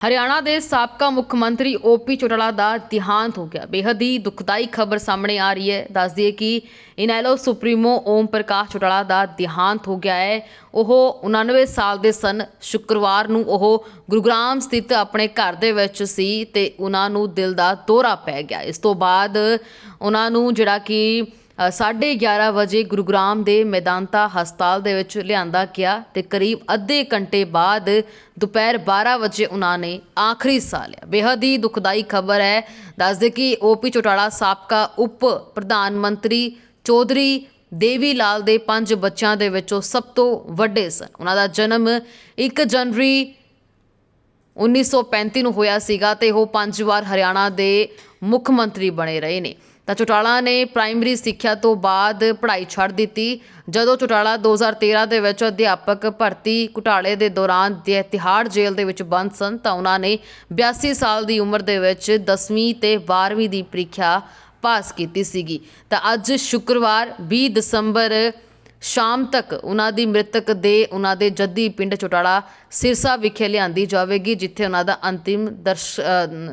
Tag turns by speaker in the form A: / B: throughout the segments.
A: ਹਰਿਆਣਾ ਦੇ ਸਾਬਕਾ ਮੁੱਖ ਮੰਤਰੀ ਓਪੀ ਚੋਟਾਲਾ ਦਾ ਦਿਹਾਂਤ ਹੋ ਗਿਆ। ਬੇਹੱਦ ਹੀ ਦੁਖਦਾਈ ਖਬਰ ਸਾਹਮਣੇ ਆ ਰਹੀ ਹੈ। ਦੱਸ ਦਈਏ ਕਿ ਇਨੈਲੋ ਸੁਪਰੀਮੋ ਓਮ ਪ੍ਰਕਾਸ਼ ਚੋਟਾਲਾ ਦਾ ਦਿਹਾਂਤ ਹੋ ਗਿਆ ਹੈ। ਉਹ 99 ਸਾਲ ਦੇ ਸਨ। ਸ਼ੁੱਕਰਵਾਰ ਨੂੰ ਉਹ ਗੁਰੂਗ੍ਰਾਮ ਸਥਿਤ ਆਪਣੇ ਘਰ ਦੇ ਵਿੱਚ ਸੀ ਤੇ ਉਹਨਾਂ ਨੂੰ ਦਿਲ ਦਾ ਦੌਰਾ ਪੈ ਗਿਆ। ਇਸ ਤੋਂ ਬਾਅਦ ਉਹਨਾਂ ਨੂੰ ਜਿਹੜਾ ਕਿ 11:30 ਵਜੇ ਗੁਰੂਗ੍ਰਾਮ ਦੇ ਮੈਦਾਨਤਾ ਹਸਪਤਾਲ ਦੇ ਵਿੱਚ ਲਿਆਂਦਾ ਗਿਆ ਤੇ ਕਰੀਬ ਅੱਧੇ ਘੰਟੇ ਬਾਅਦ ਦੁਪਹਿਰ 12 ਵਜੇ ਉਹਨਾਂ ਨੇ ਆਖਰੀ ਸਾਹ ਲਿਆ। ਬੇਹੱਦ ਹੀ ਦੁਖਦਾਈ ਖਬਰ ਹੈ। ਦੱਸਦੇ ਕਿ ਓਪੀ ਚੋਟਾਲਾ ਸਾਬਕਾ ਉਪ ਪ੍ਰਧਾਨ ਮੰਤਰੀ ਚੌਧਰੀ ਦੇਵੀ ਲਾਲ ਦੇ ਪੰਜ ਬੱਚਿਆਂ ਦੇ ਵਿੱਚੋਂ ਸਭ ਤੋਂ ਵੱਡੇ ਸਨ। ਉਹਨਾਂ ਦਾ ਜਨਮ 1 ਜਨਵਰੀ 1935 ਨੂੰ ਹੋਇਆ ਸੀਗਾ ਤੇ ਉਹ ਪੰਜ ਵਾਰ ਹਰਿਆਣਾ ਦੇ ਮੁੱਖ ਮੰਤਰੀ ਬਣੇ ਰਹੇ ਨੇ। ਤਾਂ ਚੌਟਾਲਾ ਨੇ ਪ੍ਰਾਇਮਰੀ ਸਿੱਖਿਆ ਤੋਂ ਬਾਅਦ ਪੜ੍ਹਾਈ ਛੱਡ ਦਿੱਤੀ। ਜਦੋਂ ਚੌਟਾਲਾ 2013 ਦੇ ਵਿੱਚ ਅਧਿਆਪਕ ਭਰਤੀ ਘੁਟਾਲੇ ਦੇ ਦੌਰਾਨ ਦੇ ਤਿਹਾੜ ਜੇਲ੍ਹ ਦੇ ਵਿੱਚ ਬੰਦ ਸਨ, ਤਾਂ ਉਹਨਾਂ ਨੇ 82 ਸਾਲ ਦੀ ਉਮਰ ਦੇ ਵਿੱਚ 10ਵੀਂ ਤੇ 12ਵੀਂ ਦੀ ਪ੍ਰੀਖਿਆ ਪਾਸ ਕੀਤੀ ਸੀਗੀ। ਤਾਂ ਅੱਜ ਸ਼ੁੱਕਰਵਾਰ 20 ਦਸੰਬਰ ਸ਼ਾਮ ਤੱਕ ਉਹਨਾਂ ਦੀ ਮ੍ਰਿਤਕ ਦੇ ਉਹਨਾਂ ਦੇ ਜੱਦੀ ਪਿੰਡ ਚੋਟਾਲਾ ਸਿਰਸਾ ਵਿਖੇ ਲਿਆਂਦੀ ਜਾਵੇਗੀ, ਜਿੱਥੇ ਉਹਨਾਂ ਦਾ ਅੰਤਿਮ ਦਰਸ਼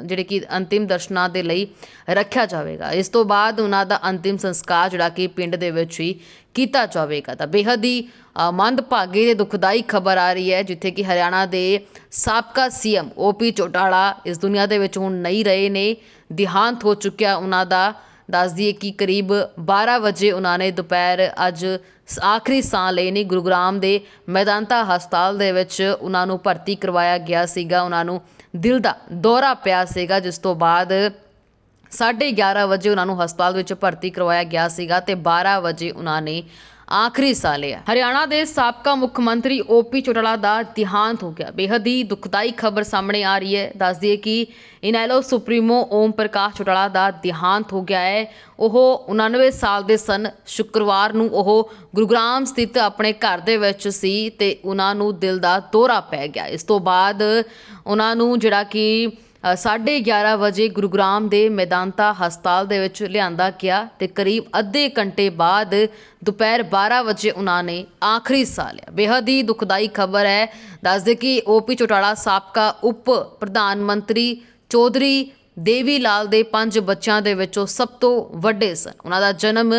A: ਜਿਹੜੇ ਕਿ ਅੰਤਿਮ ਦਰਸ਼ਨਾਂ ਦੇ ਲਈ ਰੱਖਿਆ ਜਾਵੇਗਾ। ਇਸ ਤੋਂ ਬਾਅਦ ਉਹਨਾਂ ਦਾ ਅੰਤਿਮ ਸੰਸਕਾਰ ਜਿਹੜਾ ਕਿ ਪਿੰਡ ਦੇ ਵਿੱਚ ਹੀ ਕੀਤਾ ਜਾਵੇਗਾ। ਤਾਂ ਬੇਹੱਦ ਹੀ ਮੰਦਭਾਗੀ ਤੇ ਦੁਖਦਾਈ ਖਬਰ ਆ ਰਹੀ ਹੈ, ਜਿੱਥੇ ਕਿ ਹਰਿਆਣਾ ਦੇ ਸਾਬਕਾ ਸੀਐਮ ਓਪੀ ਚੋਟਾਲਾ ਇਸ ਦੁਨੀਆ ਦੇ ਵਿੱਚ ਹੁਣ ਨਹੀਂ ਰਹੇ ਨੇ, ਦਿਹਾਂਤ ਹੋ ਚੁੱਕਿਆ ਉਹਨਾਂ ਦਾ ਦੱਸ ਦਈਏ ਕਿ ਕਰੀਬ 12 ਵਜੇ ਉਹਨਾਂ ਨੇ ਦੁਪਹਿਰ ਅੱਜ ਸ- ਆਖਰੀ ਸਾਹ ਲਈ ਨੇ, ਗੁਰੂਗ੍ਰਾਮ ਦੇ ਮੈਦਾਂਤਾ ਹਸਪਤਾਲ ਦੇ ਵਿੱਚ ਉਹਨਾਂ ਨੂੰ ਭਰਤੀ ਕਰਵਾਇਆ ਗਿਆ ਸੀਗਾ। ਉਹਨਾਂ ਨੂੰ ਦਿਲ ਦਾ ਦੌਰਾ ਪਿਆ ਸੀਗਾ, ਜਿਸ ਤੋਂ ਬਾਅਦ 11:30 ਵਜੇ ਉਹਨਾਂ ਨੂੰ ਹਸਪਤਾਲ ਵਿੱਚ ਭਰਤੀ ਕਰਵਾਇਆ ਗਿਆ ਸੀਗਾ ਅਤੇ ਬਾਰ੍ਹਾਂ ਵਜੇ ਉਹਨਾਂ ਨੇ ਆਖਰੀ ਸਾਹ ਲਿਆ ਹਰਿਆਣਾ ਦੇ ਸਾਬਕਾ ਮੁੱਖ ਮੰਤਰੀ ਓਪੀ ਚੋਟਾਲਾ ਦਾ ਦਿਹਾਂਤ ਹੋ ਗਿਆ। ਬੇਹੱਦ ਹੀ ਦੁਖਦਾਈ ਖਬਰ ਸਾਹਮਣੇ ਆ ਰਹੀ ਹੈ। ਦੱਸ ਦਈਏ ਕਿ ਇਨੈਲੋ ਸੁਪਰੀਮੋ ਓਮ ਪ੍ਰਕਾਸ਼ ਚੋਟਾਲਾ ਦਾ ਦਿਹਾਂਤ ਹੋ ਗਿਆ ਹੈ। ਉਹ 99 ਸਾਲ ਦੇ ਸਨ। ਸ਼ੁੱਕਰਵਾਰ ਨੂੰ ਉਹ ਗੁਰੂਗ੍ਰਾਮ ਸਥਿਤ ਆਪਣੇ ਘਰ ਦੇ ਵਿੱਚ ਸੀ ਤੇ ਉਹਨਾਂ ਨੂੰ ਦਿਲ ਦਾ ਦੌਰਾ ਪੈ ਗਿਆ। ਇਸ ਤੋਂ ਬਾਅਦ ਉਹਨਾਂ ਨੂੰ ਜਿਹੜਾ ਕਿ 11:30 ਵਜੇ ਗੁਰੂਗ੍ਰਾਮ ਦੇ ਮੈਦਾਂਤਾ ਹਸਪਤਾਲ ਦੇ ਵਿੱਚ ਲਿਆਂਦਾ ਗਿਆ ਤੇ ਕਰੀਬ ਅੱਧੇ ਘੰਟੇ ਬਾਅਦ ਦੁਪਹਿਰ 12 ਵਜੇ ਉਹਨਾਂ ਨੇ ਆਖਰੀ ਸਾਹ ਲਿਆ। ਬੇਹੱਦ ਹੀ ਦੁਖਦਾਈ ਖਬਰ ਹੈ। ਦੱਸਦੇ ਕਿ ਓਪੀ ਚੋਟਾਲਾ ਸਾਬਕਾ ਉਪ ਪ੍ਰਧਾਨ ਮੰਤਰੀ ਚੌਧਰੀ ਦੇਵੀ ਲਾਲ ਦੇ ਪੰਜ ਬੱਚਿਆਂ ਦੇ ਵਿੱਚੋਂ ਸਭ ਤੋਂ ਵੱਡੇ ਸਨ। ਉਹਨਾਂ ਦਾ ਜਨਮ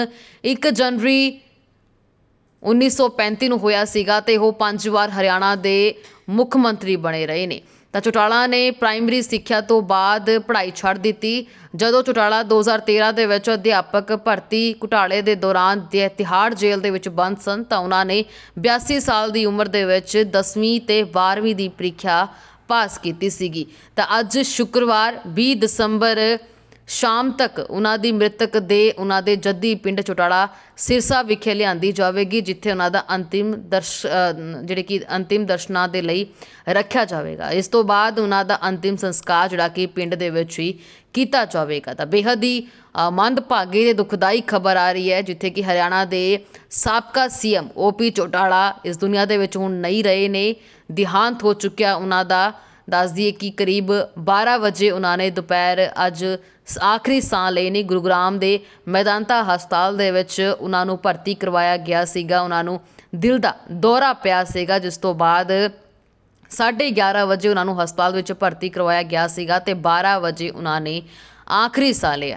A: 1 ਜਨਵਰੀ 1935 ਨੂੰ ਹੋਇਆ ਸੀਗਾ ਤੇ ਉਹ ਪੰਜ ਵਾਰ ਹਰਿਆਣਾ ਦੇ ਮੁੱਖ ਮੰਤਰੀ ਬਣੇ ਰਹੇ ਨੇ। ਤਾਂ ਚੌਟਾਲਾ ਨੇ ਪ੍ਰਾਇਮਰੀ ਸਿੱਖਿਆ ਤੋਂ ਬਾਅਦ ਪੜ੍ਹਾਈ ਛੱਡ ਦਿੱਤੀ, ਜਦੋਂ ਚੌਟਾਲਾ 2013 ਦੇ ਵਿੱਚ ਅਧਿਆਪਕ ਭਰਤੀ ਘੁਟਾਲੇ ਦੇ ਦੌਰਾਨ ਦੇ ਤਿਹਾੜ ਜੇਲ੍ਹ ਦੇ ਵਿੱਚ ਬੰਦ ਸਨ, ਤਾਂ ਉਹਨਾਂ ਨੇ 82 ਸਾਲ ਦੀ ਉਮਰ ਦੇ ਵਿੱਚ 10ਵੀਂ ਤੇ 12ਵੀਂ ਦੀ ਪ੍ਰੀਖਿਆ ਪਾਸ ਕੀਤੀ ਸੀਗੀ। ਤਾਂ ਅੱਜ ਸ਼ੁੱਕਰਵਾਰ 20 ਦਸੰਬਰ ਸ਼ਾਮ ਤੱਕ ਉਹਨਾਂ ਦੀ ਮ੍ਰਿਤਕ ਦੇ ਉਹਨਾਂ ਦੇ ਜੱਦੀ ਪਿੰਡ ਚੋਟਾਲਾ ਸਿਰਸਾ ਵਿਖੇ ਲਿਆਂਦੀ ਜਾਵੇਗੀ, ਜਿੱਥੇ ਉਹਨਾਂ ਦਾ ਅੰਤਿਮ ਦਰਸ਼ ਜਿਹੜੇ ਕਿ ਅੰਤਿਮ ਦਰਸ਼ਨਾਂ ਦੇ ਲਈ ਰੱਖਿਆ ਜਾਵੇਗਾ। ਇਸ ਤੋਂ ਬਾਅਦ ਉਹਨਾਂ ਦਾ ਅੰਤਿਮ ਸੰਸਕਾਰ ਜਿਹੜਾ ਕਿ ਪਿੰਡ ਦੇ ਵਿੱਚ ਹੀ ਕੀਤਾ ਜਾਵੇਗਾ। ਤਾਂ ਬੇਹੱਦ ਹੀ ਮੰਦਭਾਗੀ ਤੇ ਦੁਖਦਾਈ ਖਬਰ ਆ ਰਹੀ ਹੈ, ਜਿੱਥੇ ਕਿ ਹਰਿਆਣਾ ਦੇ ਸਾਬਕਾ ਸੀਐਮ ਓਪੀ ਚੋਟਾਲਾ ਇਸ ਦੁਨੀਆ ਦੇ ਵਿੱਚ ਹੁਣ ਨਹੀਂ ਰਹੇ ਨੇ, ਦਿਹਾਂਤ ਹੋ ਚੁੱਕਿਆ ਉਹਨਾਂ ਦਾ ਦੱਸ ਦਈਏ ਕਿ ਕਰੀਬ 12 ਵਜੇ ਉਹਨਾਂ ਨੇ ਦੁਪਹਿਰ ਅੱਜ ਸ- ਆਖਰੀ ਸਾਹ ਲਏ ਨੇ ਗੁਰੂਗ੍ਰਾਮ ਦੇ ਮੈਦਾਂਤਾ ਹਸਪਤਾਲ ਦੇ ਵਿੱਚ ਉਹਨਾਂ ਨੂੰ ਭਰਤੀ ਕਰਵਾਇਆ ਗਿਆ ਸੀਗਾ। ਉਹਨਾਂ ਨੂੰ ਦਿਲ ਦਾ ਦੌਰਾ ਪਿਆ ਸੀਗਾ, ਜਿਸ ਤੋਂ ਬਾਅਦ 11:30 ਵਜੇ ਉਹਨਾਂ ਨੂੰ ਹਸਪਤਾਲ ਵਿੱਚ ਭਰਤੀ ਕਰਵਾਇਆ ਗਿਆ ਸੀਗਾ ਤੇ 12 ਵਜੇ ਉਹਨਾਂ ਨੇ ਆਖਰੀ ਸਾਹ ਲਿਆ।